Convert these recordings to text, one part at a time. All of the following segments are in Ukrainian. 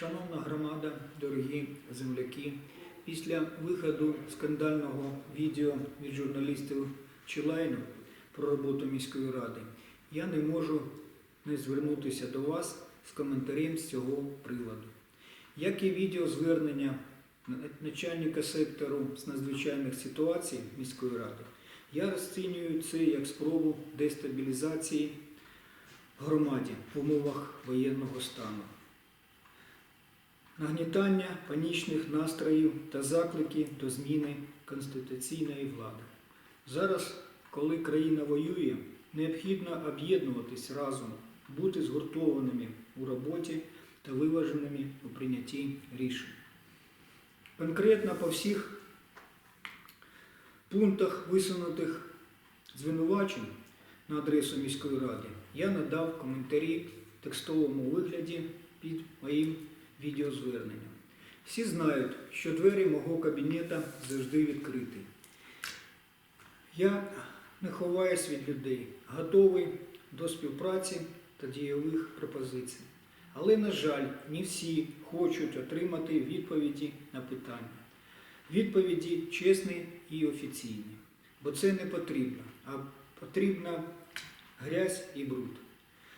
Шановна громада, дорогі земляки, після виходу скандального відео від журналістів Чилайну про роботу міської ради, я не можу не звернутися до вас з коментарем з цього приводу. Як і відео звернення начальника сектору з надзвичайних ситуацій міської ради, я розцінюю це як спробу дестабілізації громаді в умовах воєнного стану. Нагнітання панічних настроїв та заклики до зміни конституційної влади. Зараз, коли країна воює, необхідно об'єднуватись разом, бути згуртованими у роботі та виваженими у прийнятті рішень. Конкретно по всіх пунктах висунутих звинувачень на адресу міської ради я надав коментарі в текстовому вигляді під моїм відеозверненням. Всі знають, що двері мого кабінета завжди відкриті. Я не ховаюсь від людей, готовий до співпраці та дієвих пропозицій. Але, на жаль, не всі хочуть отримати відповіді на питання. Відповіді чесні і офіційні. Бо це не потрібно, а потрібна грязь і бруд.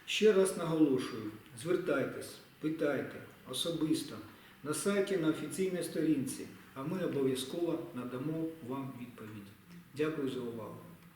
Ще раз наголошую: звертайтесь, питайте особисто на сайті на офіційній сторінці, а ми обов'язково надамо вам відповідь. Дякую за увагу.